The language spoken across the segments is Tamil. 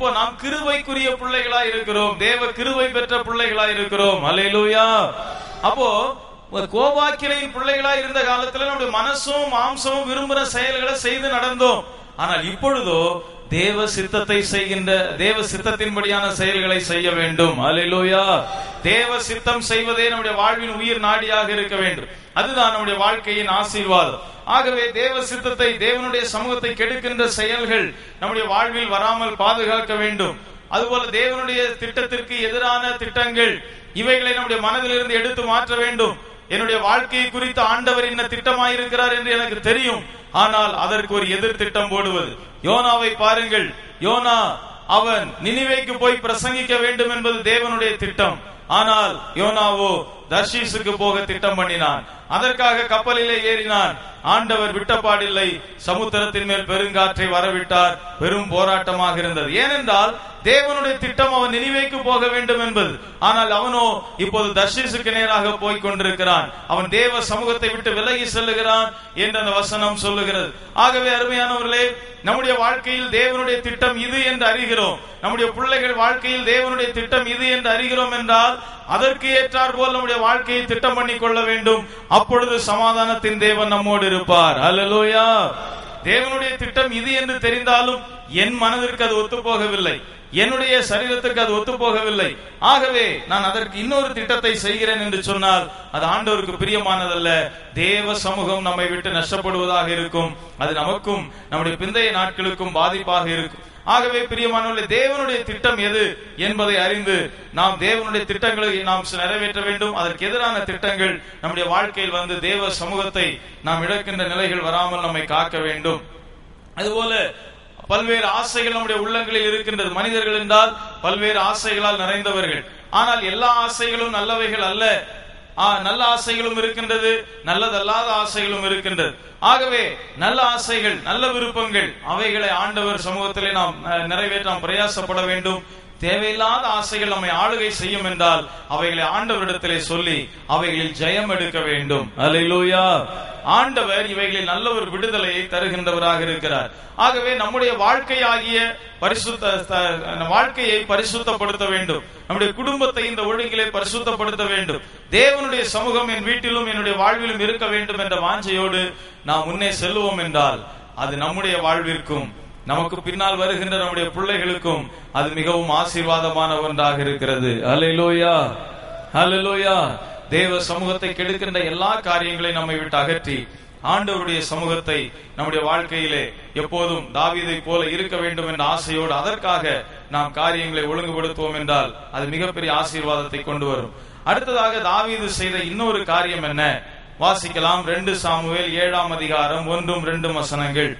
இப்போ நாம் கிருபைக்குரிய பிள்ளைகளா இருக்கிறோம் தேவ கிருபை பெற்ற பிள்ளைகளா இருக்கிறோம் அலையிலூயா அப்போ ஒரு பிள்ளைகளா இருந்த காலத்துல நம்முடைய மனசும் மாம்சமும் விரும்புற செயல்களை செய்து நடந்தோம். ஆனால் இப்பொழுதோ தேவ சித்தத்தை செய்கின்ற தேவ சித்தத்தின்படியான செயல்களை செய்ய வேண்டும். அலையிலோயா தேவ சித்தம் செய்வதே நம்முடைய வாழ்வின் உயிர் நாடியாக இருக்க வேண்டும். அதுதான் நம்முடைய வாழ்க்கையின் ஆசீர்வாதம். ஆகவே தேவ சித்தத்தை தேவனுடைய சமூகத்தை கெடுக்கின்ற செயல்கள் நம்முடைய வாழ்வில் வராமல் பாதுகாக்க வேண்டும். அதுபோல தேவனுடைய திட்டத்திற்கு எதிரான திட்டங்கள் இவைகளை நம்முடைய மனதிலிருந்து எடுத்து மாற்ற வேண்டும். என்னுடைய வாழ்க்கையை குறித்து ஆண்டவர் என்ன திட்டமாயிருக்கிறார் என்று எனக்கு தெரியும். ஆனால் அதற்கு ஒரு எதிர் திட்டம் போடுவது. யோனாவை பாருங்கள். யோனா அவன் நினைவைக்கு போய் பிரசங்கிக்க வேண்டும் என்பது தேவனுடைய திட்டம். ஆனால் யோனாவோ தர்ஷீசுக்கு போக திட்டம் பண்ணினான். அதற்காக கப்பலிலே ஏறினான். ஆண்டவர் விட்டப்பாடில்லை சமுத்திரத்தின் மேல் பெருங்காற்றை வரவிட்டார். பெரும் போராட்டமாக இருந்தது. ஏனென்றால் தேவனுடைய திட்டம் அவன் நினைவைக்கு போக வேண்டும் என்பது. ஆனால் அவனோ இப்போது தர்ஷிசுக்கு நேராக போய் கொண்டிருக்கிறான். அவன் தேவ சமூகத்தை விட்டு விலகி செல்லுகிறான் என்று அந்த வசனம் சொல்லுகிறது. ஆகவே அருமையானவர்களே நம்முடைய வாழ்க்கையில் தேவனுடைய திட்டம் இது என்று அறிகிறோம். நம்முடைய பிள்ளைகள் வாழ்க்கையில் தேவனுடைய திட்டம் இது என்று அறிகிறோம் என்றால் அதற்கு ஏற்றார் போல் நம்முடைய வாழ்க்கையை திட்டம் பண்ணி கொள்ள வேண்டும். அப்பொழுது சமாதானத்தின் தேவன் நம்மோடு இருப்பார். அல்லலோயா தேவனுடைய திட்டம் இது என்று தெரிந்தாலும் என் மனதிற்கு அது ஒத்து போகவில்லை என்னுடைய சரீரத்திற்கு அது ஒத்து போகவில்லை ஆகவே நான் அதற்கு இன்னொரு திட்டத்தை செய்கிறேன் என்று சொன்னால் அது ஆண்டவருக்கு பிரியமானதல்ல. தேவ சமூகம் நம்மை விட்டு நஷ்டப்படுவதாக இருக்கும். அது நமக்கும் நம்முடைய பிந்தைய நாட்களுக்கும் பாதிப்பாக இருக்கும். ஆகவே பிரியமானவர்களே தேவனுடைய திட்டம் எது என்பதை அறிந்து நாம் தேவனுடைய திட்டங்களை நாம் நிறைவேற்ற வேண்டும். அதற்கு எதிரான திட்டங்கள் நம்முடைய வாழ்க்கையில் வந்து தேவ சமூகத்தை நாம் இழக்கின்ற நிலைகள் வராமல் நம்மை காக்க வேண்டும். அதுபோல பல்வேறு ஆசைகள் நம்முடைய உள்ளங்களில் இருக்கின்றது. மனிதர்கள் என்றால் பல்வேறு ஆசைகளால் நிறைந்தவர்கள். ஆனால் எல்லா ஆசைகளும் நல்லவைகள் அல்ல. நல்ல ஆசைகளும் இருக்கின்றது நல்லதல்லாத ஆசைகளும் இருக்கின்றது. ஆகவே நல்ல ஆசைகள் நல்ல விருப்பங்கள் அவைகளை ஆண்டவர் சமூகத்திலே நாம் நிறைவேற்ற நாம் பிரயாசப்பட வேண்டும். தேவையில்லாத ஆசைகள் நம்மை ஆளுகை செய்யும் என்றால் அவைகளை ஆண்டவரிடத்திலே சொல்லி அவைகளில் ஜெயம் எடுக்க வேண்டும். அல்லேலூயா ஆண்டவர் இவைகளில் நல்ல ஒரு விடுதலையை தருகின்றவராக இருக்கிறார். ஆகவே நம்முடைய வாழ்க்கையாகிய பரிசுத்த வாழ்க்கையை பரிசுத்தப்படுத்த வேண்டும். நம்முடைய குடும்பத்தை இந்த ஒழுங்கிலே பரிசுத்தப்படுத்த வேண்டும். தேவனுடைய சமூகம் என் வீட்டிலும் என்னுடைய வாழ்விலும் இருக்க வேண்டும் என்ற வாஞ்சையோடு நாம் முன்னே செல்லுவோம் என்றால் அது நம்முடைய வாழ்விற்கும் நமக்கு பின்னால் வருகின்ற நம்முடைய பிள்ளைகளுக்கும் அது மிகவும் ஆசீர்வாதமான ஒன்றாக இருக்கிறது. அலையிலோயா அலையிலோயா தேவ சமூகத்தை கெடுக்கின்ற எல்லா காரியங்களையும் நம்மை விட்டு அகற்றி ஆண்டவருடைய சமூகத்தை நம்முடைய வாழ்க்கையிலே எப்போதும் தாவீதை போல இருக்க வேண்டும் என்ற ஆசையோடு அதற்காக நாம் காரியங்களை ஒழுங்குபடுத்துவோம் என்றால் அது மிகப்பெரிய ஆசீர்வாதத்தை கொண்டு வரும். அடுத்ததாக தாவீது செய்த இன்னொரு காரியம் என்ன? வாசிக்கலாம். ரெண்டு சாமுவேல் ஏழாம் அதிகாரம் ஒன்றும் ரெண்டும் வசனங்கள்.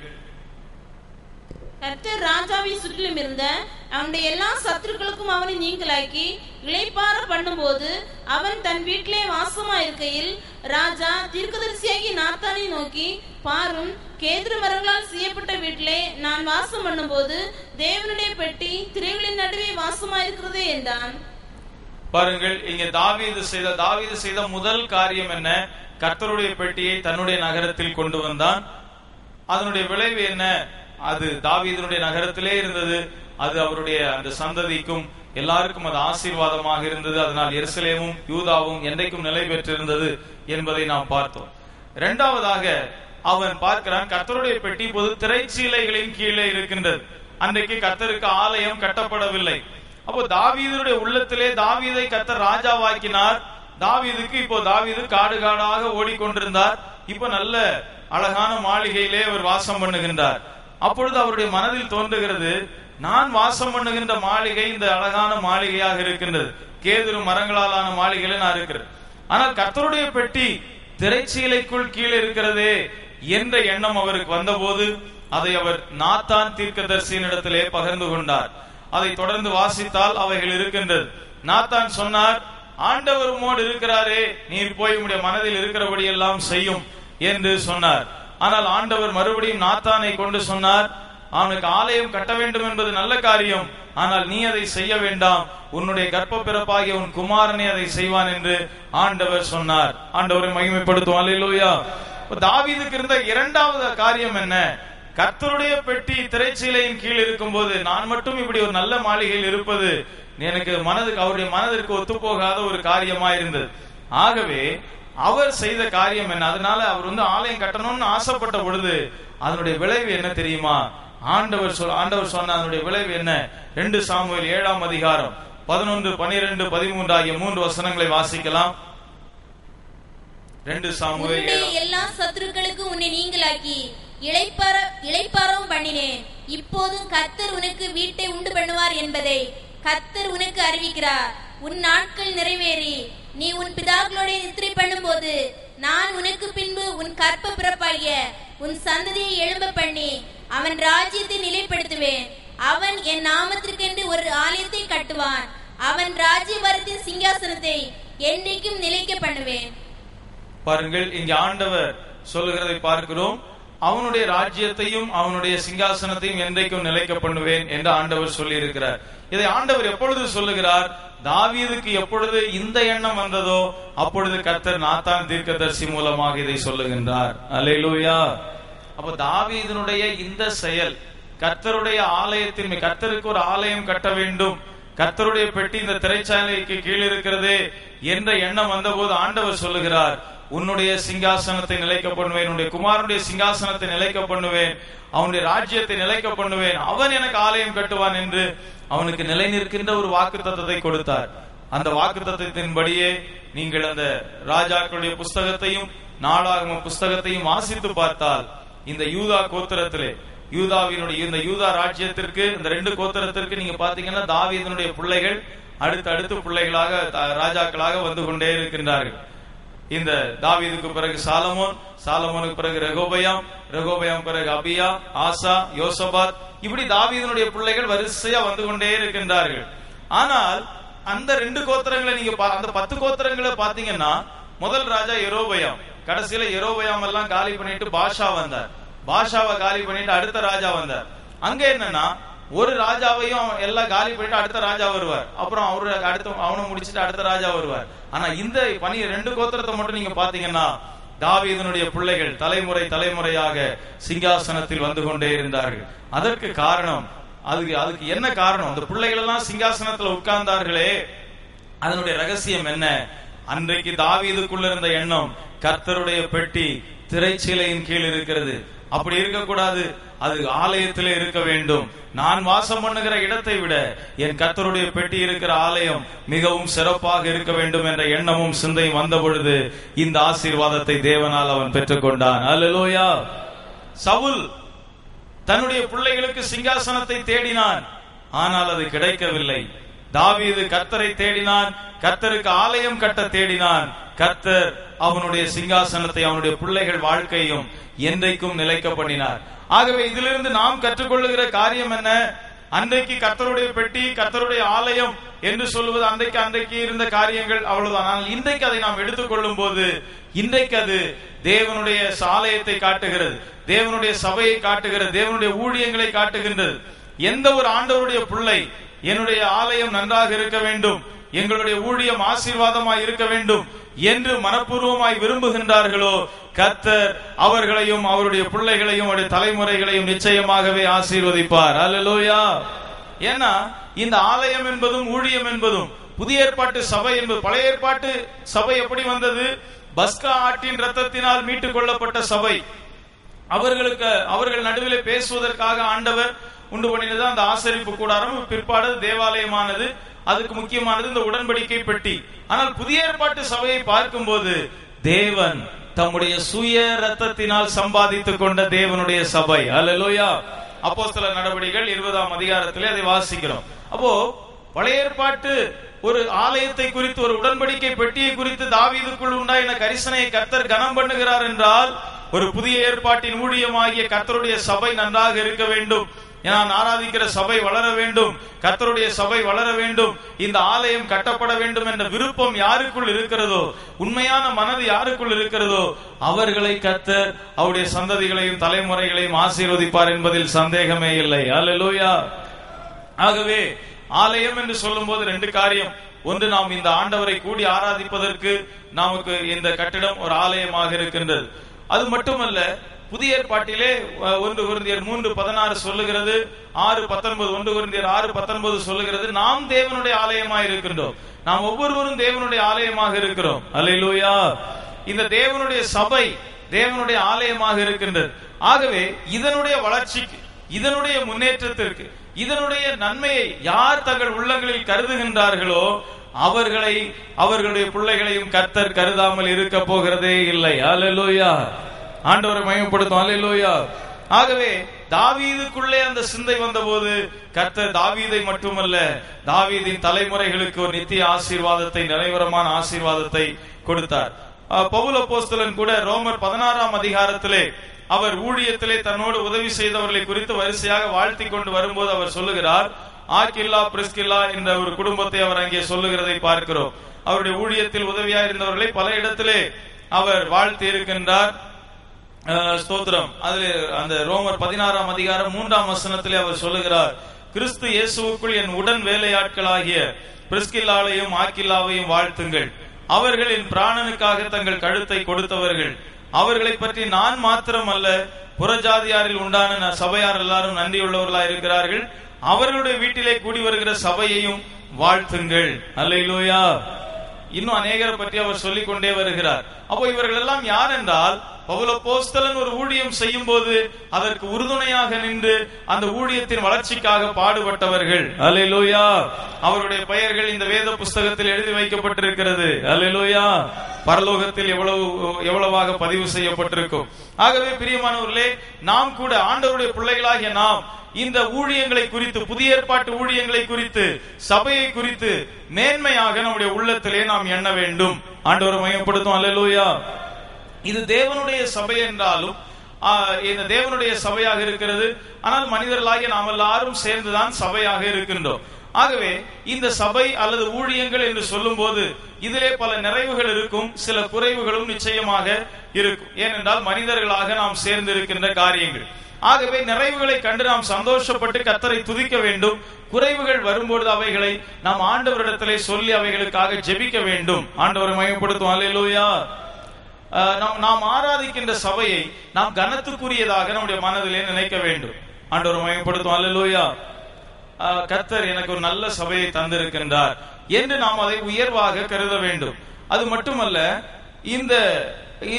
கர்த்தர் ராஜாவை சுற்றிலும் இருந்த அவனுடைய எல்லா சத்துருக்களுக்கும் அவனை நீங்களாக்கி இளைப்பார பண்ணும்போது அவன் தன் வீட்டிலே வாசமா இருக்கையில் ராஜா தீர்க்கதரிசியாகி நாத்தானை நோக்கி பாரும் கேதுரு மரங்களால் செய்யப்பட்ட வீட்டிலே நான் வாசம் பண்ணும்போது தேவனுடைய பெட்டி திரைகளின் நடுவே வாசமா இருக்கிறதே என்றான். பாருங்கள் இங்க தாவீது செய்த தாவீது செய்த முதல் காரியம் என்ன? கர்த்தருடைய பெட்டியை தன்னுடைய நகரத்தில் கொண்டு வந்தான். அதனுடைய விளைவு என்ன? அது தாவீதனுடைய நகரத்திலே இருந்தது. அது அவருடைய அந்த சந்ததிக்கும் எல்லாருக்கும் அது ஆசீர்வாதமாக இருந்தது. அதனால் எருசலேமும் யூதாவும் என்றைக்கும் நிலை பெற்றிருந்தது என்பதை நாம் பார்த்தோம். இரண்டாவதாக அவன் பார்க்கிறான் கர்த்தருடைய பெட்டி பொது திரைச்சீலைகளின் கீழே இருக்கின்றது. அன்றைக்கு கர்த்தருக்கு ஆலயம் கட்டப்படவில்லை. அப்போ தாவீதனுடைய உள்ளத்திலே தாவீதை கர்த்தர் ராஜாவாக்கினார். தாவீதுக்கு இப்போ தாவீது காடு காடாக ஓடிக்கொண்டிருந்தார். இப்ப நல்ல அழகான மாளிகையிலே அவர் வாசம் பண்ணுகின்றார். அப்பொழுது அவருடைய மனதில் தோன்றுகிறது நான் வாசம் பண்ணுகின்ற மாளிகை இந்த அழகான மாளிகையாக இருக்கின்றது. கேதுரு மரங்களாலான மாளிகையில நான் இருக்கிறேன். ஆனால் கர்த்தருடைய பெட்டி திரைச்சீலைக்குள் கீழே இருக்கிறதே என்ற எண்ணம் அவருக்கு வந்தபோது அதை அவர் நாத்தான் தீர்க்க இடத்திலே பகிர்ந்து கொண்டார். அதை தொடர்ந்து வாசித்தால் அவைகள் இருக்கின்றது. நாத்தான் சொன்னார் ஆண்டவர் உம்மோடு இருக்கிறாரே நீர் போய் உடைய மனதில் இருக்கிறபடி எல்லாம் செய்யும் என்று சொன்னார். ஆனால் ஆண்டவர் மறுபடியும் நாத்தானை கொண்டு சொன்னார் அவனுக்கு ஆலயம் கட்ட வேண்டும் என்பது நல்ல காரியம். ஆனால் நீ அதை செய்ய வேண்டாம். உன்னுடைய கர்ப்ப பிறப்பாகிய உன் குமாரனே அதை செய்வான் என்று ஆண்டவர் சொன்னார். ஆண்டவரை மகிமைப்படுத்தும் அல்லேலூயா. தாவீதுக்கு இருந்த இரண்டாவது காரியம் என்ன? கர்த்தருடைய பெட்டி திரைச்சீலையின் கீழ் இருக்கும்போது நான் மட்டும் இப்படி ஒரு நல்ல மாளிகையில் இருப்பது எனக்கு மனதுக்கு அவருடைய மனதிற்கு ஒத்துப்போகாத ஒரு காரியமா இருந்தது ஆகவே அவர் செய்த காரியம் என்ன? அதனால அவர் வந்து ஆலயம் கட்டணும்னு ஆசைப்பட்ட பொழுது அதனுடைய விளைவு என்ன தெரியுமா? ஆண்டவர் சொல் ஆண்டவர் சொன்ன அதனுடைய விளைவு என்ன? ரெண்டு சாமுவேல் ஏழாம் அதிகாரம் பதினொன்று பனிரெண்டு பதிமூன்று ஆகிய மூன்று வசனங்களை வாசிக்கலாம். ரெண்டு சாமுவேல் எல்லா சத்துருக்களுக்கு உன்னை நீங்களாக்கி இளைப்பார இளைப்பாறவும் பண்ணினேன். இப்போதும் கர்த்தர் உனக்கு வீட்டை உண்டு பண்ணுவார் என்பதை கர்த்தர் உனக்கு அறிவிக்கிறார். உன் நாட்கள் நிறைவேறி நீ உன் பிதாக்களோட நித்திரை பண்ணும்போது நான் உனக்கு பின்பு உன் கற்ப பிறப்பாகிய உன் சந்ததியை எழும்ப பண்ணி அவன் ராஜ்யத்தை நிலைப்படுத்துவேன். அவன் என் நாமத்திற்கென்று ஒரு ஆலயத்தை கட்டுவான். அவன் ராஜ்யபாரத்தின் சிங்காசனத்தை என்றைக்கும் நிலைக்க பண்ணுவேன். பாருங்கள் இங்க ஆண்டவர் சொல்லுகிறதை பார்க்கிறோம். அவனுடைய ராஜ்யத்தையும் அவனுடைய சிங்காசனத்தையும் என்றைக்கும் நிலைக்க பண்ணுவேன் என்று ஆண்டவர் சொல்லி இருக்கிறார் இதை ஆண்டவர் எப்பொழுது சொல்லுகிறார்? தாவீதுக்கு எப்பொழுது இந்த எண்ணம் வந்ததோ அப்பொழுது கர்த்தர் நாத்தான் தீர்க்கதர்சி மூலமாக இதை சொல்லுகின்றார். அலையிலூயா அப்ப தாவீதனுடைய இந்த செயல் கர்த்தருடைய ஆலயத்தின் கர்த்தருக்கு ஒரு ஆலயம் கட்ட வேண்டும் கர்த்தருடைய பெட்டி இந்த திரைச்சாலைக்கு கீழ் இருக்கிறதே என்ற எண்ணம் வந்தபோது ஆண்டவர் சொல்லுகிறார் உன்னுடைய சிங்காசனத்தை நிலைக்க பண்ணுவேன் உன்னுடைய குமாரனுடைய சிங்காசனத்தை நிலைக்க பண்ணுவேன் அவனுடைய ராஜ்யத்தை நிலைக்க பண்ணுவேன். அவன் எனக்கு ஆலயம் கட்டுவான் என்று அவனுக்கு நிலை நிற்கின்ற ஒரு வாக்கு தத்தத்தை கொடுத்தார். அந்த வாக்கு தத்துவத்தின்படியே நீங்கள் அந்த ராஜாக்களுடைய புஸ்தகத்தையும் நாளாகம புஸ்தகத்தையும் வாசித்து பார்த்தால் இந்த யூதா கோத்திரத்திலே யூதாவினுடைய இந்த யூதா ராஜ்யத்திற்கு இந்த ரெண்டு கோத்திரத்திற்கு நீங்க பாத்தீங்கன்னா தாவீதனுடைய பிள்ளைகள் அடுத்து அடுத்து பிள்ளைகளாக ராஜாக்களாக வந்து கொண்டே இருக்கின்றார்கள். இந்த தாவீதுக்கு பிறகு சாலமோன் சாலமோனுக்கு பிறகு ரகோபயம் ரெகோபயாம் பிறகு அபியா ஆசா யோசபாத். இப்படி தாவீதனுடைய பிள்ளைகள் வரிசையா வந்து கொண்டே இருக்கின்றார்கள். ஆனால் அந்த ரெண்டு கோத்திரங்களை நீங்க பா- அந்த பத்து கோத்திரங்களை பாத்தீங்கன்னா முதல் ராஜா எரோபயம் கடைசியில எரோபயம் எல்லாம் காலி பண்ணிட்டு பாஷா வந்தார். பாஷாவை காலி பண்ணிட்டு அடுத்த ராஜா வந்தார். அங்க என்னன்னா ஒரு ராஜாவையும் எல்லாம் காலி பண்ணிட்டு அடுத்த ராஜா வருவார். அப்புறம் அவரு அடுத்த அவனை முடிச்சுட்டு அடுத்த ராஜா வருவார். ஆனா இந்த பணி ரெண்டு கோத்திரத்தை மட்டும் நீங்க பாத்தீங்கன்னா தாவீதனுடைய பிள்ளைகள் தலைமுறை தலைமுறையாக சிங்காசனத்தில் வந்து கொண்டே இருந்தார்கள். அதற்கு காரணம் அதுக்கு அதுக்கு என்ன காரணம்? அந்த பிள்ளைகள் எல்லாம் சிங்காசனத்துல உட்கார்ந்தார்களே. அதனுடைய ரகசியம் என்ன? அன்றைக்கு தாவீதுக்குள்ள இருந்த எண்ணம் கர்த்தருடைய பெட்டி திரைச்சீலையின் கீழ் இருக்கிறது. அப்படி இருக்கக்கூடாது. அது ஆலயத்திலே இருக்க வேண்டும். நான் வாசம் பண்ணுகிற இடத்தை விட என் கத்தருடைய பெட்டி இருக்கிற ஆலயம் மிகவும் சிறப்பாக இருக்க வேண்டும் என்ற எண்ணமும் சிந்தையும் வந்த பொழுது இந்த ஆசீர்வாதத்தை தேவனால் அவன் பெற்றுக்கொண்டான். அல்லேலூயா சவுல் தன்னுடைய பிள்ளைகளுக்கு சிங்காசனத்தை தேடினான். ஆனால் அது கிடைக்கவில்லை. தாவீது கர்த்தரை தேடினான். கர்த்தருக்கு ஆலயம் கட்ட தேடினான். கத்தர் அவனுடைய சிங்காசனத்தை அவனுடைய பிள்ளைகள் வாழ்க்கையும் என்றைக்கும் நிலைக்க பண்ணினார். ஆகவே இதிலிருந்து நாம் கற்றுக்கொள்ளுகிற காரியம் என்ன? அன்றைக்கு கர்த்தருடைய பெட்டி கர்த்தருடைய ஆலயம் என்று சொல்லுவது அன்றைக்கு அன்றைக்கு இருந்த காரியங்கள் அவ்வளவுதான். ஆனால் இன்றைக்கு அதை நாம் எடுத்துக்கொள்ளும் போது இன்றைக்கு அது தேவனுடைய ஆலயத்தை காட்டுகிறது தேவனுடைய சபையை காட்டுகிறது தேவனுடைய ஊழியங்களை காட்டுகின்றது. எந்த ஒரு ஆண்டவருடைய பிள்ளை என்னுடைய ஆலயம் நன்றாக இருக்க வேண்டும் எங்களுடைய ஊழியம் ஆசீர்வாதமாய் இருக்க வேண்டும் என்று மனப்பூர்வமாய் விரும்புகின்றார்களோ கத்தர் அவர்களையும் அவருடைய பிள்ளைகளையும் அவருடைய தலைமுறைகளையும் நிச்சயமாகவே ஆசீர்வதிப்பார். அல்லலோயா ஏன்னா இந்த ஆலயம் என்பதும் ஊழியம் என்பதும் புதிய ஏற்பாட்டு சபை என்பது பழைய ஏற்பாட்டு சபை எப்படி வந்தது? பஸ்கா ஆட்டின் ரத்தத்தினால் மீட்டுக் கொள்ளப்பட்ட சபை. அவர்களுக்கு அவர்கள் நடுவிலே பேசுவதற்காக ஆண்டவர் உண்டு பண்ணினது அந்த ஆசரிப்பு கூடாரம் பிற்பாடு தேவாலயமானது அதுக்கு முக்கியமானது இந்த உடன்படிக்கை பெட்டி. ஆனால் புதிய ஏற்பாட்டு சபையை பார்க்கும் போது தேவன் தம்முடைய சுய ரத்தத்தினால் சம்பாதித்துக் கொண்ட தேவனுடைய சபை. அலலோயா அப்போ சில நடவடிக்கைகள் இருபதாம் அதிகாரத்திலே அதை வாசிக்கிறோம். அப்போ பழைய ஏற்பாட்டு ஒரு ஆலயத்தை குறித்து ஒரு உடன்படிக்கை பெட்டியை குறித்து தாவீதுக்குள் உண்டாயின கரிசனையை கர்த்தர் கனம் பண்ணுகிறார் என்றால் ஒரு புதிய ஏற்பாட்டின் ஊழியமாகிய கர்த்தருடைய சபை நன்றாக இருக்க வேண்டும். நான் ஆராதிக்கிற சபை வளர வேண்டும் கர்த்தருடைய சபை வளர வேண்டும் இந்த ஆலயம் கட்டப்பட வேண்டும் என்ற விருப்பம் யாருக்குள் இருக்கிறதோ உண்மையான மனது யாருக்குள் இருக்கிறதோ அவர்களை கத்தர் அவருடைய சந்ததிகளையும் தலைமுறைகளையும் ஆசீர்வதிப்பார் என்பதில் சந்தேகமே இல்லை. அல்லேலூயா ஆகவே ஆலயம் என்று சொல்லும் போது ரெண்டு காரியம். ஒன்று நாம் இந்த ஆண்டவரை கூடி ஆராதிப்பதற்கு நமக்கு இந்த கட்டிடம் ஒரு ஆலயமாக இருக்கின்றது. அது மட்டுமல்ல புதிய ஏற்பாட்டிலே ஒன்று குருந்தியர் மூன்று பதினாறு சொல்லுகிறது ஆறு பத்தொன்பது ஒன்று குருந்தியர் ஆறு பத்தொன்பது சொல்லுகிறது. நாம் தேவனுடைய ஆலயமாக இருக்கின்றோம். நாம் ஒவ்வொருவரும் தேவனுடைய ஆலயமாக இருக்கிறோம். அல்லேலூயா. இந்த தேவனுடைய சபை தேவனுடைய ஆலயமாக இருக்கின்றது. ஆகவே இதனுடைய வளர்ச்சிக்கு இதனுடைய முன்னேற்றத்திற்கு இதனுடைய நன்மையை யார் தங்கள் உள்ளங்களில் கருதுகின்றார்களோ அவர்களை அவர்களுடைய பிள்ளைகளையும் கர்த்தர் கருதாமல் இருக்க போகிறதே இல்லை. அல்லேலூயா. ஆண்டவரை மயப்படுத்தும். ஆகவே தாவீதுக்குள்ளே அந்த சிந்தை வந்தபோது கர்த்தர் தாவீதை மட்டுமல்ல தாவீதின் தலைமுறைகளுக்கு ஒரு நித்திய ஆசீர்வாதத்தை நிலைவரமான ஆசீர்வாதத்தை கொடுத்தார். பவுல போஸ்தலன் கூட ரோமர் பதினாறாம் அதிகாரத்திலே அவர் ஊழியத்திலே தன்னோடு உதவி செய்தவர்களை குறித்து வரிசையாக வாழ்த்தி கொண்டு வரும்போது அவர் சொல்லுகிறார் ஆக்கில்லா பிரிஸ்கில்லா என்ற ஒரு குடும்பத்தை அவர் அங்கே சொல்லுகிறதை பார்க்கிறோம். அவருடைய ஊழியத்தில் உதவியாக இருந்தவர்களை பல இடத்திலே அவர் வாழ்த்தி இருக்கின்றார். ஸ்தோத்திரம். அதுல அந்த ரோமர் பதினாறாம் அதிகாரம் மூன்றாம் வசனத்திலே அவர் சொல்லுகிறார் கிறிஸ்து இயேசுவுக்குள் என் உடன் வேலையாட்களாகிய பிரிஸ்கில்லாவையும் ஆக்கில்லாவையும் வாழ்த்துங்கள். அவர்கள் என் பிராணனுக்காக தங்கள் கழுத்தை கொடுத்தவர்கள். அவர்களை பற்றி நான் மாத்திரம் அல்ல புறஜாதியாரில் உண்டான சபையார் எல்லாரும் நன்றியுள்ளவர்களா இருக்கிறார்கள். அவர்களுடைய வீட்டிலே கூடி வருகிற சபையையும் வாழ்த்துங்கள். அல்லையிலோயா இன்னும் அநேகரை பற்றி அவர் சொல்லிக் கொண்டே வருகிறார். அப்போ இவர்கள் எல்லாம் யார் என்றால் பவுல போஸ்தலன் ஒரு ஊழியம் செய்யும் போது அதற்கு உறுதுணையாக நின்று அந்த ஊழியத்தின் வளர்ச்சிக்காக பாடுபட்டவர்கள். அல்லேலூயா அவருடைய பெயர்கள் இந்த வேத புஸ்தகத்தில் எழுதி வைக்கப்பட்டிருக்கிறது. அல்லேலூயா பரலோகத்தில் எவ்வளவு எவ்வளவாக பதிவு செய்யப்பட்டிருக்கும். ஆகவே பிரியமானவர்களே நாம் கூட ஆண்டவருடைய பிள்ளைகளாகிய நாம் இந்த ஊழியங்களை குறித்து புதிய ஏற்பாட்டு ஊழியங்களை குறித்து சபையை குறித்து மேன்மையாக நம்முடைய உள்ளத்திலே நாம் எண்ண வேண்டும். ஆண்டவர் மையப்படுத்தும் அல்லேலூயா இது தேவனுடைய சபை என்றாலும் இந்த தேவனுடைய சபையாக இருக்கிறது. ஆனால் மனிதர்களாகிய நாம் எல்லாரும் சேர்ந்துதான் சபையாக இருக்கின்றோம். ஆகவே இந்த சபை அல்லது ஊழியங்கள் என்று சொல்லும் போது இதிலே பல நிறைவுகள் இருக்கும் சில குறைவுகளும் நிச்சயமாக இருக்கும். ஏனென்றால் மனிதர்களாக நாம் சேர்ந்து இருக்கின்ற காரியங்கள். ஆகவே நிறைவுகளை கண்டு நாம் சந்தோஷப்பட்டு கத்தரை துதிக்க வேண்டும். குறைவுகள் வரும்பொழுது அவைகளை நாம் ஆண்டவரிடத்திலே சொல்லி அவைகளுக்காக ஜெபிக்க வேண்டும். ஆண்டவரை மயப்படுத்தும் அல்லேலூயா நாம் நாம் ஆராதிக்கின்ற சபையை நாம் கனத்துக்குரியதாக நம்முடைய மனதிலே நினைக்க வேண்டும். ஆண்டவர் மயப்படுத்தும் அல்லேலூயா கத்தர் கர்த்தர் எனக்கு ஒரு நல்ல சபையை தந்திருக்கின்றார் என்று நாம் அதை உயர்வாக கருத வேண்டும். அது மட்டுமல்ல இந்த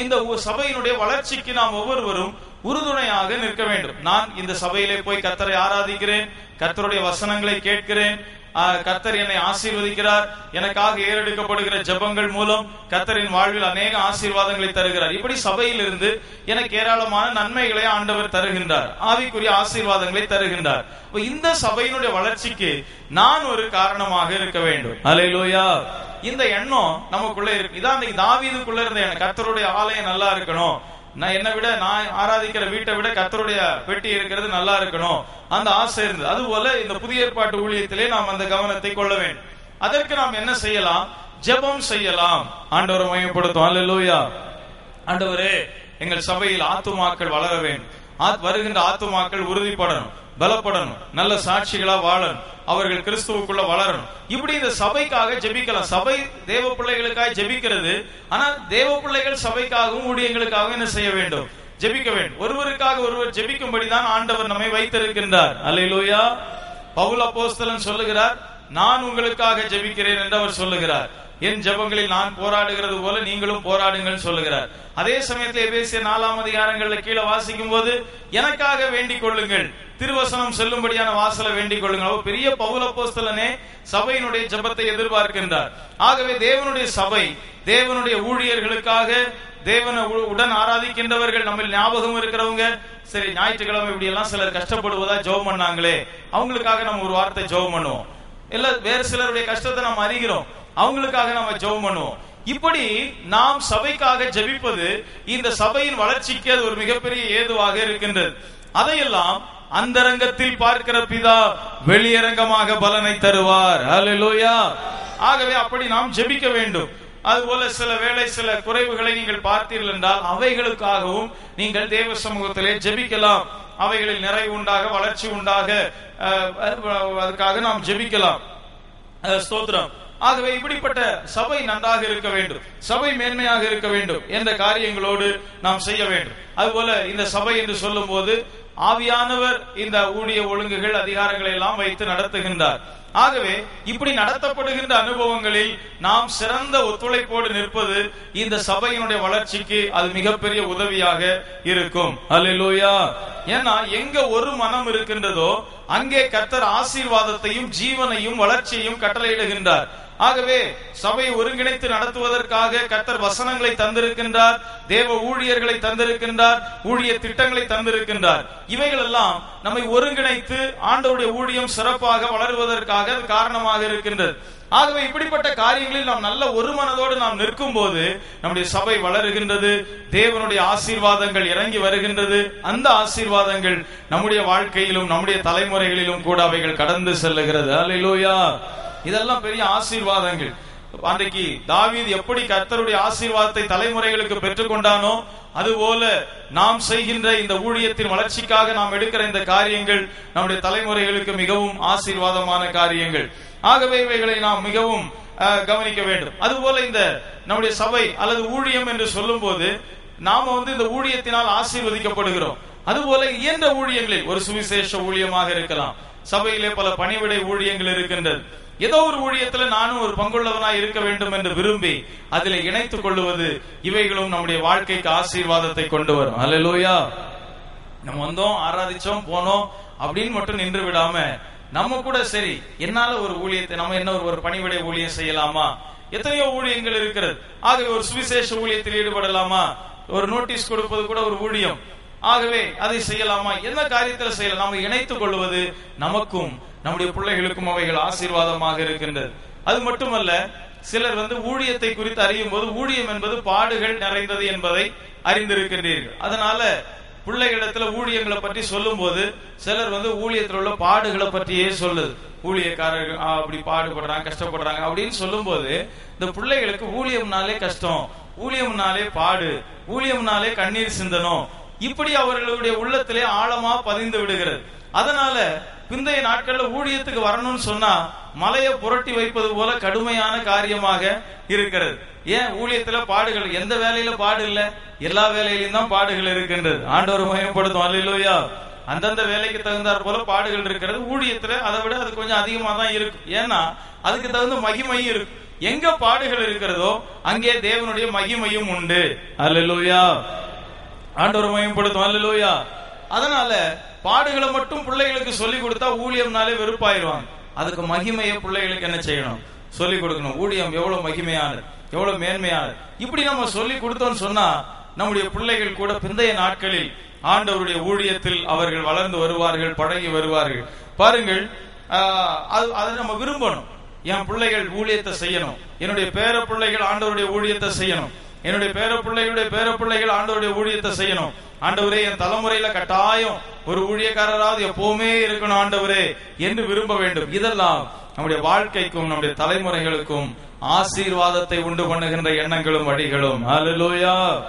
இந்த சபையினுடைய வளர்ச்சிக்கு நாம் ஒவ்வொருவரும் உறுதுணையாக நிற்க வேண்டும். நான் இந்த சபையிலே போய் கர்த்தரை ஆராதிக்கிறேன் கர்த்தருடைய வசனங்களை கேட்கிறேன். ஆஹ், கர்த்தர் என்னை ஆசீர்வதிக்கிறார். எனக்காக ஏறெடுக்கப்படுகிற ஜெபங்கள் மூலம் கர்த்தரின் வாழ்வில் அநேக ஆசீர்வாதங்களை தருகிறார். இப்படி சபையிலிருந்து எனக்கு ஏராளமான நன்மைகளை ஆண்டவர் தருகின்றார். ஆவிக்குரிய ஆசீர்வாதங்களை தருகின்றார். இந்த சபையினுடைய வளர்ச்சிக்கு நான் ஒரு காரணமாக இருக்க வேண்டும். அலையிலோயா இந்த எண்ணம் நமக்குள்ள இருக்கு. இதான் தாவீதுக்குள்ள இருந்த எண்ணம். கர்த்தருடைய ஆலயம் நல்லா இருக்கணும். நான் என்னை விட நான் ஆராதிக்கிற வீட்டை விட கத்தருடைய பெட்டி இருக்கிறது நல்லா இருக்கணும். அந்த ஆசை இருந்தது. அதுபோல இந்த புதிய ஏற்பாட்டு ஊழியத்திலே நாம் அந்த கவனத்தை கொள்ள வேண்டும். அதற்கு நாம் என்ன செய்யலாம்? ஜெபம் செய்யலாம். ஆண்டவரை மையப்படுத்தும் அல்லேலூயா ஆண்டவரே எங்கள் சபையில் ஆத்துமாக்கள் வளர வேண்டும். ஆத்- வருகின்ற ஆத்துமாக்கள் உறுதிப்படணும். பலப்படணும் நல்ல சாட்சிகளா வாழணும் அவர்கள் கிறிஸ்துவுக்குள்ள வளரணும். இப்படி இந்த சபைக்காக ஜெபிக்கலாம். சபை தேவ பிள்ளைகளுக்காக ஜெபிக்கிறது. ஆனா தேவ பிள்ளைகள் சபைக்காகவும் ஊழியங்களுக்காகவும் என்ன செய்ய வேண்டும்? ஜெபிக்க வேண்டும். ஒருவருக்காக ஒருவர் ஜெபிக்கும்படிதான் ஆண்டவர் நம்மை வைத்திருக்கின்றார். அல்லேலூயா. பவுல போஸ்தலன் சொல்லுகிறார் நான் உங்களுக்காக ஜெபிக்கிறேன் என்று அவர் சொல்லுகிறார். என் ஜெபங்களில் நான் போராடுகிறது போல நீங்களும் போராடுங்கள் சொல்லுகிறார். அதே சமயத்தில் பேசிய நாலாம் அதிகாரங்கள்ல கீழே வாசிக்கும் போது எனக்காக வேண்டிக் கொள்ளுங்கள். திருவசனம் செல்லும்படியான வாசலை வேண்டிக் கொள்ளுங்கள். பெரிய பவுல் அப்போஸ்தலனே சபையினுடைய ஜபத்தை எதிர்பார்க்கின்றார். ஆகவே தேவனுடைய சபை தேவனுடைய ஊழியர்களுக்காக தேவனை உடன் ஆராதிக்கின்றவர்கள் நம்ம ஞாபகம் இருக்கிறவங்க சரி ஞாயிற்றுக்கிழமை இப்படி எல்லாம் சிலர் கஷ்டப்படுவதா ஜெபம் பண்ணாங்களே அவங்களுக்காக நம்ம ஒரு வார்த்தை ஜெபம் பண்ணுவோம். இல்ல வேறு சிலருடைய கஷ்டத்தை நம்ம அறிகிறோம் அவங்களுக்காக நம்ம ஜெபம் பண்ணுவோம். இப்படி நாம் சபைக்காக ஜெபிப்பது இந்த சபையின் வளர்ச்சிக்கு அது ஒரு மிகப்பெரிய ஏதுவாக இருக்கின்றது. அதையெல்லாம் அந்தரங்கத்தில் பார்க்கிற பிதா வெளியரங்கமாக பலனை தருவார். ஹalleluya ஆகவே அப்படி நாம் ஜெபிக்க வேண்டும். அதுபோல சில வேளை சில குறைவுகளை நீங்கள் பார்த்தீர்கள் என்றால் அவைகளுக்காகவும் நீங்கள் தேவ சமூகத்திலே ஜெபிக்கலாம். அவைகளில் நிறைவு உண்டாக வளர்ச்சி உண்டாக அஹ், அதுக்காக நாம் ஜெபிக்கலாம். அஹ், ஸ்தோத்திரம். ஆகவே இப்படிப்பட்ட சபை நன்றாக இருக்க வேண்டும். சபை மேன்மையாக இருக்க வேண்டும் என்ற காரியங்களோடு நாம் செய்ய வேண்டும். அதுபோல இந்த சபை என்று சொல்லும் போது ஆவியானவர் இந்த ஊழிய ஒழுங்குகள் அதிகாரங்களை எல்லாம் வைத்து நடத்துகின்றார். ஆகவே இப்படி நடத்தப்படுகின்ற அனுபவங்களில் நாம் சிறந்த ஒத்துழைப்போடு நிற்பது இந்த சபையினுடைய வளர்ச்சிக்கு அது மிகப்பெரிய உதவியாக இருக்கும். அல்லா ஏன்னா எங்க ஒரு மனம் இருக்கின்றதோ அங்கே கர்த்தர் ஆசீர்வாதத்தையும் ஜீவனையும் வளர்ச்சியையும் கட்டளையிடுகின்றார். ஆகவே சபையை ஒருங்கிணைத்து நடத்துவதற்காக கத்தர் வசனங்களை தந்திருக்கின்றார் தேவ ஊழியர்களை தந்திருக்கின்றார் ஊழிய திட்டங்களை தந்திருக்கின்றார். இவைகள் எல்லாம் நம்மை ஒருங்கிணைத்து ஆண்டவருடைய ஊழியம் சிறப்பாக வளருவதற்காக அது காரணமாக இருக்கின்றது. ஆகவே இப்படிப்பட்ட காரியங்களில் நாம் நல்ல ஒரு மனதோடு நாம் நிற்கும் போது நம்முடைய சபை வளருகின்றது தேவனுடைய ஆசீர்வாதங்கள் இறங்கி வருகின்றது. அந்த ஆசீர்வாதங்கள் நம்முடைய வாழ்க்கையிலும் நம்முடைய தலைமுறைகளிலும் கூட அவைகள் கடந்து செல்லுகிறது. அல்லேலூயா இதெல்லாம் பெரிய ஆசீர்வாதங்கள். அன்றைக்கு தாவீது எப்படி கர்த்தருடைய ஆசீர்வாதத்தை தலைமுறைகளுக்கு பெற்றுக்கொண்டானோ அதுபோல நாம் செய்கின்ற இந்த ஊழியத்தின் வளர்ச்சிக்காக நாம் எடுக்கிற இந்த காரியங்கள் நம்முடைய தலைமுறைகளுக்கு மிகவும் ஆசீர்வாதமான காரியங்கள். ஆகவே இவைகளை நாம் மிகவும் அஹ், கவனிக்க வேண்டும். அதுபோல இந்த நம்முடைய சபை அல்லது ஊழியம் என்று சொல்லும் போது நாம வந்து இந்த ஊழியத்தினால் ஆசீர்வதிக்கப்படுகிறோம். அதுபோல இயன்ற ஊழியங்களில் ஒரு சுவிசேஷ ஊழியமாக இருக்கலாம். சபையிலே பல பணிவிடை ஊழியங்கள் இருக்கின்றது. ஏதோ ஒரு ஊழியத்துல நானும் ஒரு பங்குள்ளவனாய் இருக்க வேண்டும் என்று விரும்பி அதில் இணைத்துக் கொள்ளுவது இவைகளும் நம்முடைய வாழ்க்கைக்கு ஆசீர்வாதத்தை கொண்டு வரும். அல்லேலூயா நம்ம வந்தோம் ஆராதிச்சோம் போனோம் அப்படின்னு மட்டும் நின்று விடாம நம்ம கூட சரி என்னால ஒரு ஊழியத்தை நம்ம என்ன ஒரு ஒரு பணிவிடை ஊழியம் செய்யலாமா? எத்தனையோ ஊழியங்கள் இருக்கிறது. ஆகவே ஒரு சுவிசேஷ ஊழியத்தில் ஈடுபடலாமா? ஒரு நோட்டீஸ் கொடுப்பது கூட ஒரு ஊழியம். ஆகவே அதை செய்யலாமா? என்ன காரியத்தில் செய்யலாம்? நாம இணைத்துக் கொள்வது நமக்கும் நம்முடைய பிள்ளைகளுக்கும் அவைகள் ஆசீர்வாதமாக இருக்கின்றது. அது மட்டுமல்ல சிலர் வந்து ஊழியத்தை குறித்து அறியும் போது ஊழியம் என்பது பாடுகள் நிறைந்தது என்பதை அறிந்திருக்கின்றீர்கள். அதனால பிள்ளைகளிடத்துல ஊழியங்களை பற்றி சொல்லும் போது சிலர் வந்து ஊழியத்தில் உள்ள பாடுகளை பற்றியே சொல்லுது. ஊழியக்காரர்கள் அப்படி பாடுபடுறாங்க கஷ்டப்படுறாங்க அப்படின்னு சொல்லும் போது இந்த பிள்ளைகளுக்கு ஊழியம்னாலே கஷ்டம் ஊழியம்னாலே பாடு ஊழியம்னாலே கண்ணீர் சிந்தனம் இப்படி அவர்களுடைய உள்ளத்திலே ஆழமா பதிந்து விடுகிறது. அதனால பிந்தைய நாட்கள்ல ஊழியத்துக்கு வரணும்னு சொன்னா மலையை புரட்டி வைப்பது போல கடுமையான காரியமாக இருக்கிறது. ஏன்? ஊழியத்துல பாடுகள் எந்த வேலையில பாடு இல்ல? எல்லா வேலையிலும் தான் பாடுகள் இருக்கின்றது. ஆண்டவர் மயப்படுத்தும். அல்லையா அந்தந்த வேலைக்கு தகுந்தாற் போல பாடுகள் இருக்கிறது. ஊழியத்துல அதை விட அது கொஞ்சம் அதிகமா தான் இருக்கும் ஏன்னா அதுக்கு தகுந்த மகிமையும் இருக்கும் எங்க பாடுகள் இருக்கிறதோ அங்கே தேவனுடைய மகிமையும் உண்டு. அல்லேலூயா. ஆண்டவர் மயப்படுத்தும். அல்லேலூயா. அதனால பாடுகளை மட்டும் பிள்ளைகளுக்கு சொல்லி கொடுத்தா ஊழியம்னாலே வெறுப்பாயிருவாங்க அதுக்கு மகிமையை பிள்ளைகளுக்கு என்ன செய்யணும்? சொல்லி கொடுக்கணும். ஊழியம் எவ்வளவு மகிமையானது எவ்வளவு மேன்மையானது. இப்படி நம்ம சொல்லி கொடுத்தோம்னு சொன்னா நம்முடைய பிள்ளைகள் கூட பிந்தைய நாட்களில் ஆண்டவருடைய ஊழியத்தில் அவர்கள் வளர்ந்து வருவார்கள் பழகி வருவார்கள். பாருங்கள் அது அதை நம்ம விரும்பணும். என் பிள்ளைகள் ஊழியத்தை செய்யணும். என்னுடைய பேர பிள்ளைகள் ஆண்டவருடைய ஊழியத்தை செய்யணும். என்னுடைய பேர பிள்ளைகளுடைய பேர பிள்ளைகள் ஆண்டவருடைய ஊழியத்தை செய்யணும். ஆண்டவரே என் தலைமுறையில கட்டாயம் ஒரு ஊழியக்காரராவது எப்பவுமே இருக்கணும் ஆண்டவரே என்று விரும்ப வேண்டும். இதெல்லாம் நம்முடைய வாழ்க்கைக்கும் நம்முடைய தலைமுறைகளுக்கும் ஆசீர்வாதத்தை உண்டு பண்ணுகின்ற எண்ணங்களும் வழிகளும். அலலோயா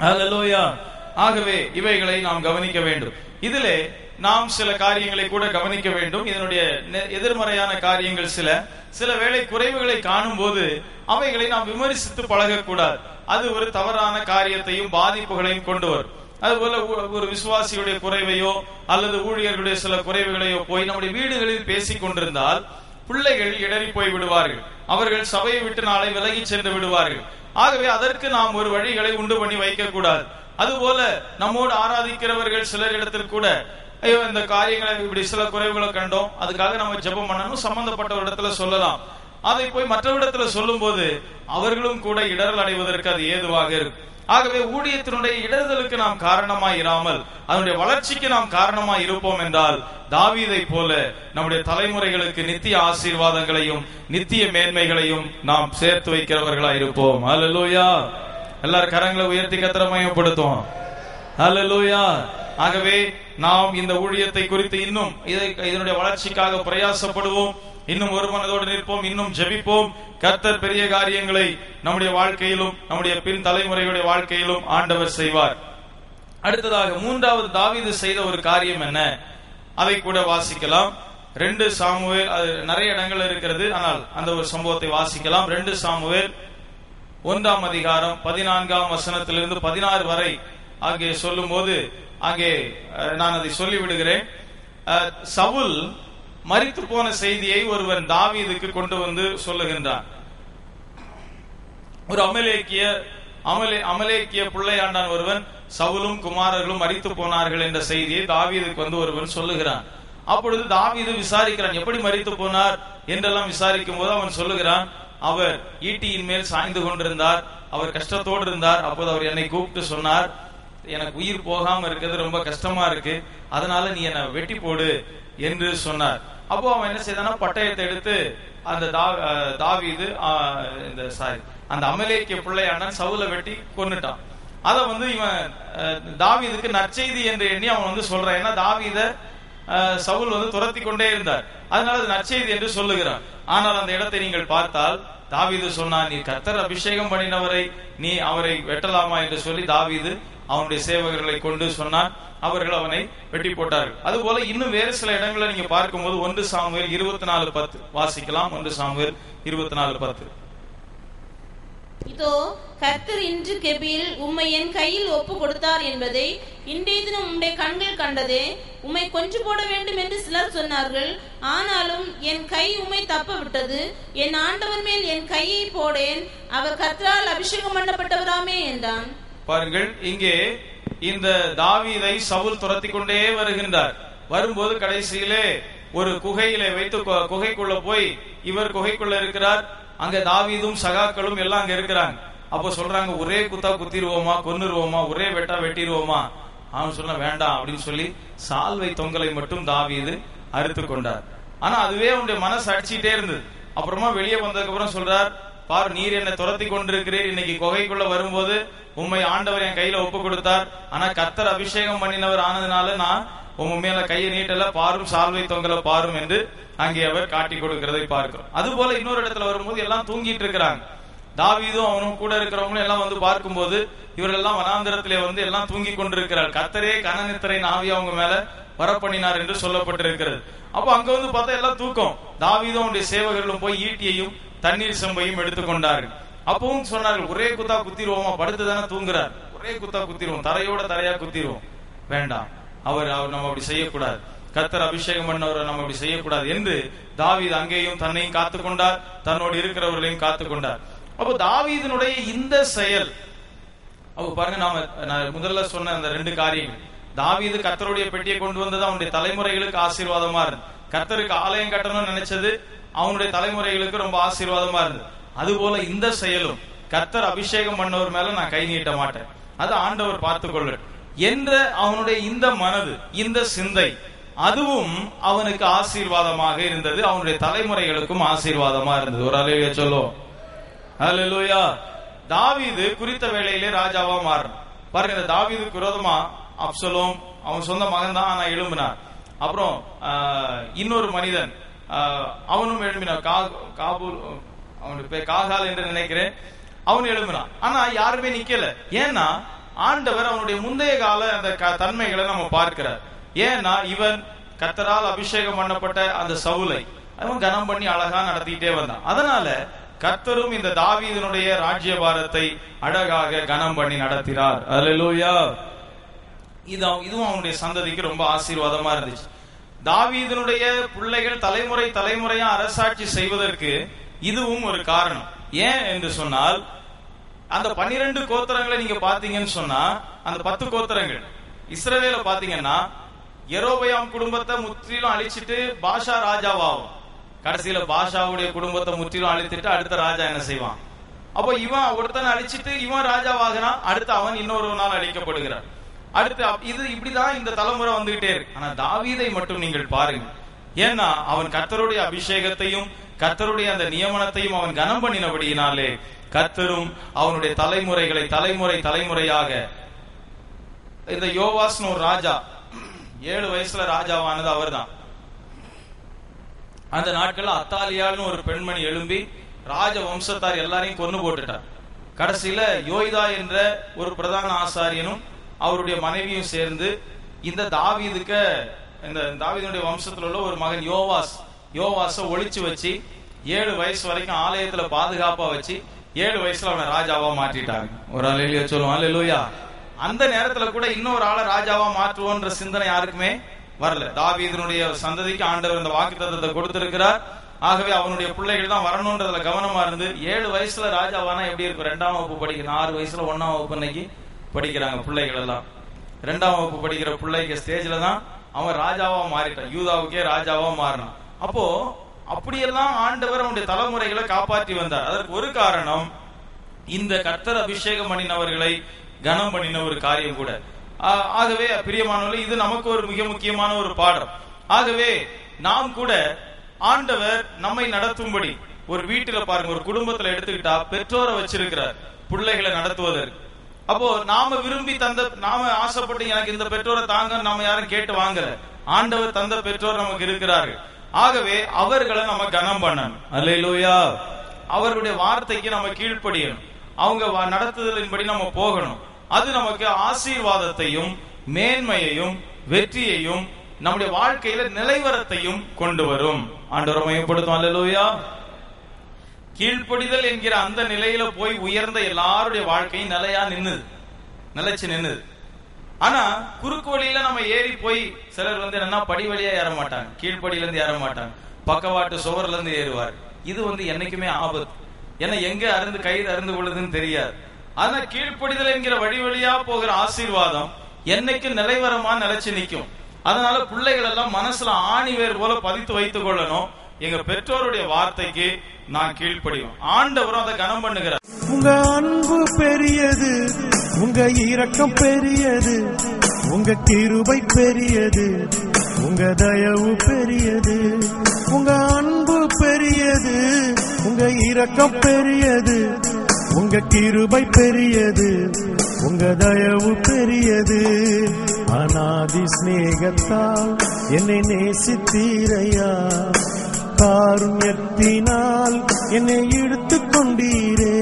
அலலோயா ஆகவே இவைகளை நாம் கவனிக்க வேண்டும். இதிலே நாம் சில காரியங்களை கூட கவனிக்க வேண்டும். இதனுடைய நெ- எதிர்மறையான காரியங்கள் சில. சில வேளை குறைவுகளை காணும் போது அவைகளை நாம் விமர்சித்து பழகக்கூடாது. அது ஒரு தவறான காரியத்தையும் பாதிப்புகளையும் கொண்டு வரும். அதுபோல ஒரு விசுவாசியுடைய குறைவையோ அல்லது ஊழியர்களுடைய சில குறைவுகளையோ போய் நம்முடைய வீடுகளில் பேசிக் கொண்டிருந்தால் பிள்ளைகள் இடறி போய் விடுவார்கள். அவர்கள் சபையை விட்டு நாளை விலகி சென்று விடுவார்கள். ஆகவே அதற்கு நாம் ஒரு வழிகளை உண்டு பண்ணி வைக்க கூடாது அதுபோல நம்மோடு ஆராதிக்கிறவர்கள் சிலரிடத்தில் கூட ஐயோ இந்த காரியங்களை இப்படி சில குறைவுகளை கண்டோம் அதுக்காக நம்ம ஜெபம் பண்ணணும் சம்பந்தப்பட்ட இடத்துல சொல்லலாம். அதை போய் மற்றவரிடத்துல சொல்லும் போது அவர்களும் கூட இடரல் அடைவதற்கு அது ஏதுவாக இருக்கும். ஆகவே ஊழியத்தினுடைய இடர்தலுக்கு நாம் காரணமாய் இராமல் அதனுடைய வளர்ச்சிக்கு நாம் காரணமாய் இருப்போம் என்றால் தாவீதை போல நம்முடைய தலைமுறைகளுக்கு நித்திய ஆசீர்வாதங்களையும் நித்திய மேன்மைகளையும் நாம் சேர்த்து வைக்கிறவர்களாய் இருப்போம் அலலூயா எல்லாரும் கரங்களை உயர்த்தி கத்திர மையப்படுத்துவோம். அல்லேலூயா ஆகவே நாம் இந்த ஊழியத்தை குறித்து இன்னும் இதை இதனுடைய வளர்ச்சிக்காக பிரயாசப்படுவோம். இன்னும் ஒரு மனதோடு நிற்போம் இன்னும் ஜெபிப்போம். கர்த்தர் பெரிய காரியங்களை நம்முடைய வாழ்க்கையிலும் நம்முடைய பின் தலைமுறையுடைய வாழ்க்கையிலும் ஆண்டவர் செய்வார். அடுத்ததாக மூன்றாவது தாவீது செய்த ஒரு காரியம் என்ன? அதை கூட வாசிக்கலாம். ரெண்டு சாமுவேல் அது நிறைய இடங்கள் இருக்கிறது ஆனால் அந்த ஒரு சம்பவத்தை வாசிக்கலாம். ரெண்டு சாமுவேல் ஒன்றாம் அதிகாரம் பதினான்காம் வசனத்திலிருந்து பதினாறு வரை அங்கே சொல்லும்போது அங்கே அஹ், நான் அதை சொல்லி விடுகிறேன் சவுல் மறித்து போன செய்தியை ஒருவன் தாவீதுக்கு கொண்டு வந்து சொல்லுகின்றான். ஒரு அமலேக்கிய அமலே அமலேக்கிய பிள்ளையாண்டான் ஒருவன் சவுலும் குமாரர்களும் மறித்து போனார்கள் என்ற செய்தியை தாவீதுக்கு வந்து ஒருவன் சொல்லுகிறான். அப்பொழுது தாவீது விசாரிக்கிறான் எப்படி மறித்து போனார்? என்றெல்லாம் விசாரிக்கும் போது அவன் சொல்லுகிறான் அவர் ஈட்டியின் மேல் சாய்ந்து கொண்டிருந்தார் அவர் கஷ்டத்தோடு இருந்தார் அப்போது அவர் என்னை கூப்பிட்டு சொன்னார் எனக்கு உயிர் போகாம இருக்கிறது ரொம்ப கஷ்டமா இருக்கு அதனால நீ என்னை வெட்டி போடு என்று சொன்னார். அப்போ அவன் என்ன செய்தானா பட்டயத்தை எடுத்து அந்த தா- தாவீது ஆஹ், இந்த சாரி அந்த அமலேக்கிய பிள்ளையான சவுல வெட்டி கொன்னுட்டான். அத வந்து இவன் தாவிதுக்கு தாவீதுக்கு நற்செய்தி என்று எண்ணி அவன் வந்து சொல்றான். ஏன்னா தாவீத சவுல் வந்து துரத்தி கொண்டே இருந்தார். அதனால அது நற்செய்தி என்று சொல்லுகிறான். ஆனால் அந்த இடத்தை நீங்கள் பார்த்தால் தாவீது சொன்னா நீ கர்த்தர் அபிஷேகம் பண்ணினவரை நீ அவரை வெட்டலாமா? என்று சொல்லி தாவீது அவனுடைய சேவகர்களை கொண்டு சொன்னான். அவர்கள் அவனை வெட்டி போட்டார்கள். அதுபோல இன்னும் வேறு சில இடங்களை நீங்க பார்க்கும்போது ஒன்று சாமுவேல் இருபத்தி நாலு பத்து. வாசிக்கலாம். ஒன்று சாமுவேல் இருபத்தி நாலு பத்து. இதோ கர்த்தர் இன்று கெபியில் உம்மை என் கையில் ஒப்பு கொடுத்தார் என்பதை இன்றைய தினம் உம்முடைய கண்கள் கண்டதே. உம்மை கொன்று போட வேண்டும் என்று சிலர் சொன்னார்கள். ஆனாலும் என் கை உம்மை தப்ப விட்டது என் ஆண்டவர் மேல் என் கையை போடேன். அவர் கர்த்தரால் அபிஷேகம் பண்ணப்பட்டவராமே என்றான். பாருங்கள் இங்கே இந்த தாவீதை சவுல் துரத்தி கொண்டே வருகின்றார். வரும்போது கடைசியிலே ஒரு குகையிலே வைத்து குகைக்குள்ள போய் இவர் குகைக்குள்ள இருக்கிறார். அங்க தாவீதும் சகாக்களும் எல்லாம் அங்க இருக்கிறாங்க. அப்போ சொல்றாங்க ஒரே குத்தா குத்திடுவோமா கொன்னுருவோமா ஒரே வெட்டா வெட்டிடுவோமா அவன் சொன்ன வேண்டாம் அப்படின்னு சொல்லி சால்வை தொங்கலை மட்டும் தாவீது அறுத்து கொண்டார். ஆனா அதுவே அவனுடைய மனசு அடிச்சுட்டே இருந்தது. அப்புறமா வெளியே வந்ததுக்கு அப்புறம் சொல்றார் பார் நீர் என்னை துரத்தி கொண்டிருக்கிறீர். இன்னைக்கு குகைக்குள்ள வரும்போது உண்மை ஆண்டவர் என் கையில ஒப்பு கொடுத்தார். ஆனா கர்த்தர் அபிஷேகம் பண்ணினவர் ஆனதுனால நான் உங்க மேல கையை நீட்டல பாரும் சால்வை தொங்கல பாரும் என்று அங்கே அவர் காட்டி கொடுக்கிறதை பார்க்கிறோம். அதுபோல இன்னொரு இடத்துல வரும்போது எல்லாம் தூங்கிட்டு இருக்கிறாங்க. தாவீதும் அவனும் கூட இருக்கிறவங்களும் எல்லாம் வந்து பார்க்கும்போது இவர்கள் எல்லாம் வனாந்திரத்திலே வந்து எல்லாம் தூங்கி கொண்டிருக்கிறார். கர்த்தரே கனநித்திரை நாவி அவங்க மேல வரப்பண்ணினார் என்று சொல்லப்பட்டிருக்கிறது. அப்போ அங்க வந்து பார்த்தா எல்லாம் தூக்கம். தாவீதும் அவனுடைய சேவகர்களும் போய் ஈட்டியையும் தண்ணீர் செம்பையும் எடுத்துக்கொண்டார்கள். அப்பவும் சொன்னார்கள் ஒரே குத்தா குத்திடுவோமா படுத்து தானே தூங்குறார். ஒரே குத்தா குத்திடுவோம் தரையோட தரையா குத்திடுவோம். வேண்டாம் அவர் அவர் நம்ம அப்படி செய்யக்கூடாது. கர்த்தர் அபிஷேகம் பண்ணவரை நம்ம அப்படி செய்யக்கூடாது என்று தாவீது அங்கேயும் தன்னையும் காத்துக்கொண்டார் தன்னோடு இருக்கிறவர்களையும் காத்துக்கொண்டார் அப்போ தாவீதினுடைய இந்த செயல் அப்போ பாருங்க நாம நான் முதல்ல சொன்ன அந்த ரெண்டு காரியங்கள் தாவீது கர்த்தருடைய பெட்டியை கொண்டு வந்தது அவனுடைய தலைமுறைகளுக்கு ஆசீர்வாதமா இருந்தது. கத்தருக்கு ஆலயம் கட்டணும்னு நினைச்சது அவனுடைய தலைமுறைகளுக்கு ரொம்ப ஆசீர்வாதமா இருந்தது. அதுபோல இந்த செயலும். கர்த்தர் அபிஷேகம் பண்ணவர் மேல நான் கை நீட்ட மாட்டேன். அது ஆண்டவர் பார்த்துக் என்ற அவனுடைய இந்த மனது இந்த சிந்தை அதுவும் அவனுக்கு ஆசீர்வாதமாக இருந்தது. அவனுடைய தலைமுறைகளுக்கும் ஆசீர்வாதமா இருந்தது. ஒரு அலையில சொல்லுவோம். ஹalleluya தாவிது குறித்த வேளையிலே ராஜாவா மாறணும் பாருங்க இந்த தாவிது விரோதமா அப்சலோம் அவன் சொந்த மகன் தான் ஆனா எழும்பினார் அப்புறம் ஆஹ், இன்னொரு மனிதன் ஆஹ், அவனும் எழும்பினார் கா- காபூல் அவனுடைய பேர் காகால் என்று நினைக்கிறேன். அவன் எழும்பினான். ஆனா யாருமே நிக்கல. ஏன்னா ஆண்டவர் அவனுடைய முந்தைய கால அந்த க- தன்மைகளை நம்ம பார்க்கிறார். ஏன்னா இவன் கத்தரால் அபிஷேகம் பண்ணப்பட்ட அந்த சவுலை அவன் கனம் பண்ணி அழகா நடத்திட்டே வந்தான். அதனால கர்த்தரும் இந்த தாவீதனுடைய ராஜ்யபாரத்தை அழகாக கனம் பண்ணி நடத்தினார். அலலூயா இது இதுவும் அவனுடைய சந்ததிக்கு ரொம்ப ஆசீர்வாதமா இருந்துச்சு. தாவீதனுடைய பிள்ளைகள் தலைமுறை தலைமுறையா அரசாட்சி செய்வதற்கு இதுவும் ஒரு காரணம். ஏன் என்று சொன்னால் அந்த பன்னிரண்டு கோத்திரங்களை நீங்க பாத்தீங்கன்னு சொன்னா அந்த பத்து கோத்திரங்கள். இஸ்ரேல பாத்தீங்கன்னா எரோபயாம் குடும்பத்தை முற்றிலும் அழிச்சிட்டு பாஷா ராஜாவாகும். கடைசியில பாஷாவுடைய குடும்பத்தை முற்றிலும் அழித்துட்டு அடுத்த ராஜா என்ன செய்வான்? அப்போ இவன் ஒருத்தனை அழிச்சிட்டு இவன் ராஜாவாகிறான் அடுத்து அவன் இன்னொரு நாள் அழிக்கப்படுகிறான். அடுத்து இது இப்படிதான் இந்த தலைமுறை வந்துகிட்டே இருக்கு. ஆனா தாவீதை மட்டும் நீங்கள் பாருங்க. ஏன்னா அவன் கத்தருடைய அபிஷேகத்தையும் கர்த்தருடைய அந்த நியமனத்தையும் அவன் கனம் பண்ணினபடியினாலே கர்த்தரும் அவனுடைய தலைமுறைகளை தலைமுறை தலைமுறையாக இந்த யோவாஸ்னு ஒரு ராஜா ஏழு வயசுல ராஜாவானது அவர்தான். அந்த நாட்கள்ல அத்தாலியாள்னு ஒரு பெண்மணி எழும்பி ராஜ வம்சத்தார் எல்லாரையும் கொண்டு போட்டுட்டார். கடைசியில யோய்தா என்ற ஒரு பிரதான ஆசாரியனும் அவருடைய மனைவியும் சேர்ந்து இந்த தாவீதுக்க இந்த தாவீதனுடைய வம்சத்துல உள்ள ஒரு மகன் யோவாஸ் யோவாச ஒழிச்சு வச்சு ஏழு வயசு வரைக்கும் ஆலயத்துல பாதுகாப்பா வச்சு ஏழு வயசுல அவனை ராஜாவா மாற்றிட்டாங்க. ஒரு அலையில சொல்லுவான் அல்லேலூயா. அந்த நேரத்துல கூட இன்னொரு ஆளை ராஜாவா மாற்றுவோன்ற சிந்தனை யாருக்குமே வரல. தாவீதனுடைய சந்ததிக்கு ஆண்டவர் இந்த வாக்குத்தத்தத்தை கொடுத்திருக்கிறார். ஆகவே அவனுடைய பிள்ளைகள் தான் வரணும்ன்றதுல கவனமா இருந்து ஏழு வயசுல ராஜாவானா எப்படி இருக்கும்? ரெண்டாம் வகுப்பு படிக்கணும் ஆறு வயசுல ஒன்னாம் வகுப்பு இன்னைக்கு படிக்கிறாங்க பிள்ளைகள் எல்லாம். ரெண்டாம் வகுப்பு படிக்கிற பிள்ளைக்கு ஸ்டேஜ்ல தான் அவன் ராஜாவா மாறிட்டான். யூதாவுக்கே ராஜாவா மாறினான். அப்போ அப்படியெல்லாம் ஆண்டவர் அவனுடைய தலைமுறைகளை காப்பாற்றி வந்தார். அதற்கு ஒரு காரணம் இந்த கர்த்தர் அபிஷேகம் பண்ணினவர்களை கனம் பண்ணின ஒரு காரியம் கூட. ஆகவே பிரியமானவர்கள் இது நமக்கு ஒரு மிக முக்கியமான ஒரு பாடம். ஆகவே நாம் கூட ஆண்டவர் நம்மை நடத்தும்படி ஒரு வீட்டுல பாருங்க ஒரு குடும்பத்துல எடுத்துக்கிட்டா பெற்றோரை வச்சிருக்கிறார் பிள்ளைகளை நடத்துவதற்கு. அப்போ நாம விரும்பி தந்த நாம ஆசைப்பட்டு எனக்கு இந்த பெற்றோரை தாங்க நாம யாரும் கேட்டு வாங்கல. ஆண்டவர் தந்த பெற்றோர் நமக்கு இருக்கிறார்கள். ஆகவே அவர்களை நம்ம கனம் பண்ணணும். அல்லேலூயா. அவர்களுடைய வார்த்தைக்கு நம்ம கீழ்ப்படியணும். அவங்க நடத்துதலின்படி நம்ம போகணும். அது நமக்கு ஆசீர்வாதத்தையும் மேன்மையையும் வெற்றியையும் நம்முடைய வாழ்க்கையில நிலைவரத்தையும் கொண்டு வரும். ஆண்டவரை மையப்படுத்தும் அல்லேலூயா. கீழ்ப்படிதல் என்கிற அந்த நிலையில போய் உயர்ந்த எல்லாருடைய வாழ்க்கையும் நிலையா நின்னுது. நிலைச்சு நின்னுது. ஆனா குறுக்கு வழியில நம்ம ஏறி போய் சிலர் வந்து என்னன்னா படி வழியா ஏற மாட்டாங்க. கீழ்ப்படியில இருந்து ஏற மாட்டாங்க. பக்கவாட்டு சுவர்ல இருந்து ஏறுவார். இது வந்து என்னைக்குமே ஆபத்து. ஏன்னா எங்க அருந்து கயிறு அருந்து கொள்ளுதுன்னு தெரியாது. ஆனா கீழ்ப்படிதல் என்கிற வழி வழியா போகிற ஆசீர்வாதம் என்னைக்கு நிலைவரமா நிலைச்சு நிக்கும். அதனால பிள்ளைகள் எல்லாம் மனசுல ஆணி வேர் போல பதித்து வைத்துக் கொள்ளணும். எங்க பெற்றோருடைய வார்த்தைக்கு நான் கீழ்ப்படியும் ஆண்டவரும் அதை கனம் பண்ணுகிறார். உங்க அன்பு பெரியது. உங்க இரக்கம் பெரியது உங்க கிருபை பெரியது உங்க தயவு பெரியது உங்க அன்பு பெரியது உங்க இரக்கம் பெரியது உங்க கிருபை பெரியது உங்க தயவு பெரியது. அநாதி சிநேகத்தால் என்னை நேசித்தீரையா? காருண்யத்தினால் என்னை இழுத்து கொண்டீரே